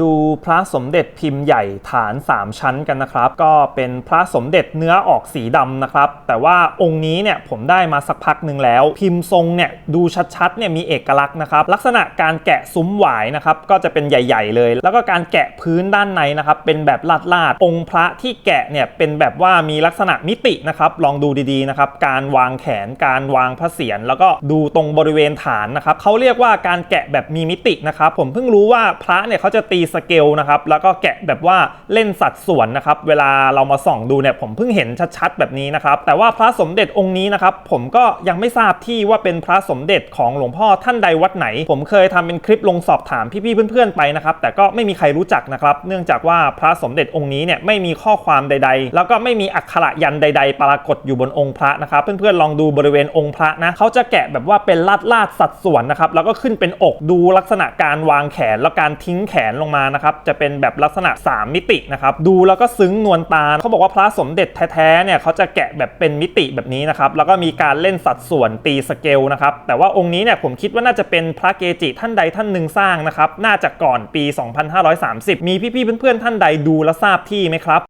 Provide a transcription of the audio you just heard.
ดูพระสมเด็จพิมพ์ใหญ่ฐาน 3 ชั้นกันนะครับ ก็เป็นพระสมเด็จเนื้อออกสีดำนะครับ แต่ว่าองค์นี้เนี่ยผมได้มาสักพักหนึ่งแล้ว พิมพ์ทรงเนี่ยดูชัดๆเนี่ยมีเอกลักษณ์นะครับ ลักษณะการแกะซุ้มหวายนะครับก็จะเป็นใหญ่ ๆ เลย แล้วก็การแกะพื้นด้านในนะครับ เป็นแบบลาดๆองค์พระที่แกะเนี่ยเป็นแบบว่ามีลักษณะมิตินะครับ ลองดูดีๆนะครับการวางแขนการวางพระเศียรแล้วก็ดูตรงบริเวณฐานนะครับเขาเรียกว่าการแกะแบบมีมิตินะครับผมเพิ่งรู้ว่าพระเนี่ยเขาจะตีสเกลนะครับแล้วก็แกะแบบว่าเล่นสัดส่วนนะครับเวลาเรามาส่องดูเนี่ยผมเพิ่งเห็นชัดๆแบบนี้นะครับแต่ว่าพระสมเด็จองค์นี้นะครับผมก็ยังไม่ทราบที่ว่าเป็นพระสมเด็จของหลวงพ่อท่านใดวัดไหน ผมเคยทำเป็นคลิปลงสอบถามพี่ๆเพื่อนๆไปนะครับแต่ก็ไม่มีใครรู้จักนะครับเนื่องจากว่าพระสมเด็จองค์นี้เนี่ยไม่มีข้อความใด ๆ แล้วก็ไม่มีอักขระยันใด ๆ ปรากฏอยู่บนองค์พระนะครับเพื่อนๆลองดูบริเวณองค์พระนะเขาจะแกะแบบว่าเป็นลาดลาดสัดส่วนนะครับแล้วก็ขึ้นเป็นอกดูลักษณะการวางแขนแล้วการทิ้งแขนลงมานะครับจะเป็นแบบลักษณะ 3 มิตินะครับดูแล้วก็ซึ้งนวลตาเขาบอกว่าพระสมเด็จแท้ๆเนี่ยเขาจะแกะแบบเป็นมิติแบบนี้นะครับแล้วก็มีการเล่นสัดส่วนตีสเกลนะครับแต่ว่าองค์นี้เนี่ยผมคิดว่าน่าจะเป็นพระเกจิท่านใดท่านหนึ่งสร้างนะครับน่าจะก่อนปี 2530 มีพี่ๆเพื่อนๆท่านใดดูและทราบที่ไหมครับ